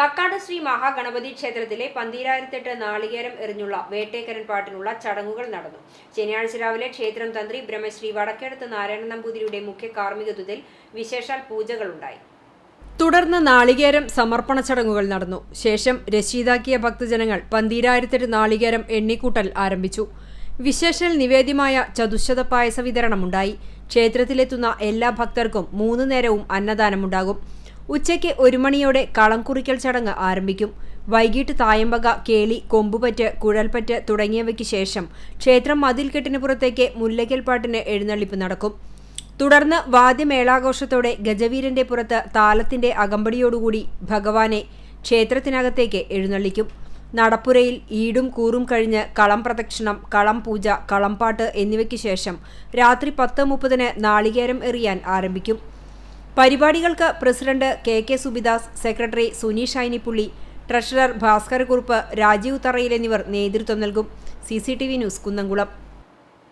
കക്കാട് ശ്രീ മഹാഗണപതി ക്ഷേത്രത്തിലെ പന്തീരായിരത്തെട്ട് നാളികേരം എറിഞ്ഞുള്ള വേട്ടേക്കരൻ പാട്ടിനുള്ള ചടങ്ങുകൾ നടന്നു. ശനിയാഴ്ച രാവിലെ ക്ഷേത്രം തന്ത്രി ബ്രഹ്മശ്രീ വടക്കേടത്ത് നാരായണ നമ്പൂതിരിയുടെ മുഖ്യ കാർമ്മികത്വത്തിൽ വിശേഷാൽ പൂജകളുണ്ടായി. തുടർന്ന് നാളികേരം സമർപ്പണ ചടങ്ങുകൾ നടന്നു. ശേഷം രശീതാക്കിയ ഭക്തജനങ്ങൾ പന്തീരായിരത്തെട്ട് നാളികേരം എണ്ണിക്കൂട്ടൽ ആരംഭിച്ചു. വിശേഷൽ നിവേദ്യമായ ചതുശത പായസ വിതരണമുണ്ടായി. ക്ഷേത്രത്തിലെത്തുന്ന എല്ലാ ഭക്തർക്കും മൂന്ന് നേരവും അന്നദാനമുണ്ടാകും. ഉച്ചയ്ക്ക് ഒരു മണിയോടെ കളം കുറിക്കൽ ചടങ്ങ് ആരംഭിക്കും. വൈകിട്ട് തായമ്പക കേളി കൊമ്പുപറ്റ് കുഴൽപ്പറ്റ് തുടങ്ങിയവയ്ക്ക് ശേഷം ക്ഷേത്രം മതിൽക്കെട്ടിന് പുറത്തേക്ക് മുല്ലയ്ക്കൽ പാട്ടിന് എഴുന്നള്ളിപ്പ് നടക്കും. തുടർന്ന് വാദ്യമേളാഘോഷത്തോടെ ഗജവീരന്റെ പുറത്ത് താലത്തിന്റെ അകമ്പടിയോടുകൂടി ഭഗവാനെ ക്ഷേത്രത്തിനകത്തേക്ക് എഴുന്നള്ളിക്കും. നടപ്പുരയിൽ ഈടും കൂറും കഴിഞ്ഞ് കളം പ്രദക്ഷിണം കളം പൂജ കളംപാട്ട് എന്നിവയ്ക്ക് ശേഷം രാത്രി പത്ത് മുപ്പതിന് നാളികേരം എറിയാൻ ആരംഭിക്കും. പരിപാടികൾക്ക് president K K Subidas secretary Suni Shainippulli treasurer Bhaskarakkurup Rajeev Tharayil എന്നിവർ നേതൃത്വം നൽകും. C news Kunnamkulam.